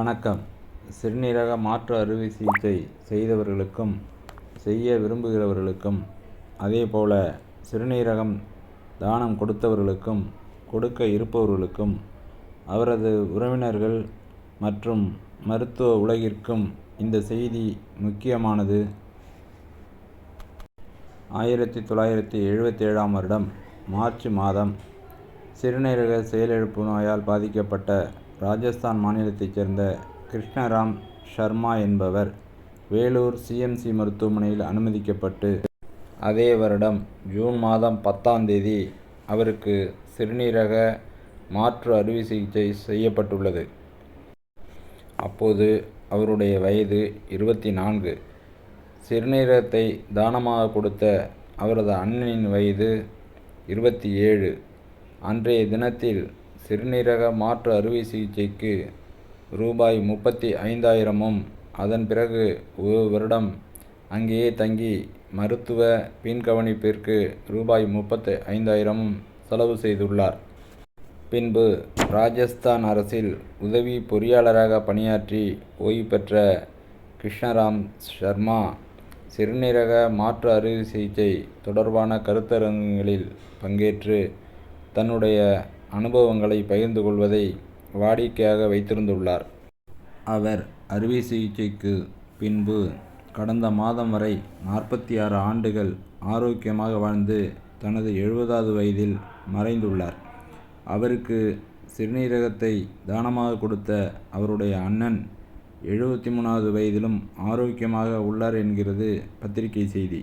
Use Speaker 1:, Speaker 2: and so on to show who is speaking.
Speaker 1: வணக்கம். சிறுநீரக மாற்று அறுவை சிகிச்சை செய்தவர்களுக்கும் செய்ய விரும்புகிறவர்களுக்கும் அதே போல சிறுநீரகம் தானம் கொடுத்தவர்களுக்கும் கொடுக்க இருப்பவர்களுக்கும் அவரது உறவினர்கள் மற்றும் மருத்துவ உலகிற்கும் இந்த செய்தி முக்கியமானது. ஆயிரத்தி தொள்ளாயிரத்தி எழுபத்தேழாம் வருடம் மார்ச் மாதம் சிறுநீரக செயலிழப்பு நோயால் பாதிக்கப்பட்ட ராஜஸ்தான் மாநிலத்தைச் சேர்ந்த கிருஷ்ணராம் ஷர்மா என்பவர் வேலூர் சிஎம்சி மருத்துவமனையில் அனுமதிக்கப்பட்டு அதே வருடம் ஜூன் மாதம் பத்தாம் தேதி அவருக்கு சிறுநீரக மாற்று அறுவை சிகிச்சை செய்யப்பட்டுள்ளது. அப்போது அவருடைய வயது இருபத்தி நான்கு. சிறுநீரகத்தை தானமாக கொடுத்த அவரது அண்ணனின் வயது இருபத்தி ஏழு. அன்றைய தினத்தில் சிறுநீரக மாற்று அறுவை சிகிச்சைக்கு ரூபாய் முப்பத்தி ஐந்தாயிரமும் அதன் பிறகு ஒரு வருடம் அங்கேயே தங்கி மருத்துவ பின்கவனிப்பிற்கு ரூபாய் முப்பத்தி ஐந்தாயிரமும் செலவு செய்துள்ளார். பின்பு ராஜஸ்தான் அரசில் உதவி பொறியாளராக பணியாற்றி ஓய்வு பெற்ற கிருஷ்ணராம் ஷர்மா சிறுநீரக மாற்று அறுவை சிகிச்சை தொடர்பான கருத்தரங்குகளில் பங்கேற்று தன்னுடைய அனுபவங்களை பகிர்ந்து கொள்வதை வாடிக்கையாக வைத்திருந்துள்ளார். அவர் அறுவை சிகிச்சைக்கு பின்பு கடந்த மாதம் வரை நாற்பத்தி ஆறு ஆண்டுகள் ஆரோக்கியமாக வாழ்ந்து தனது எழுபதாவது வயதில் மறைந்துள்ளார். அவருக்கு சிறுநீரகத்தை தானமாக கொடுத்த அவருடைய அண்ணன் எழுபத்தி மூணாவது வயதிலும் ஆரோக்கியமாக உள்ளார் என்கிறது பத்திரிகை செய்தி.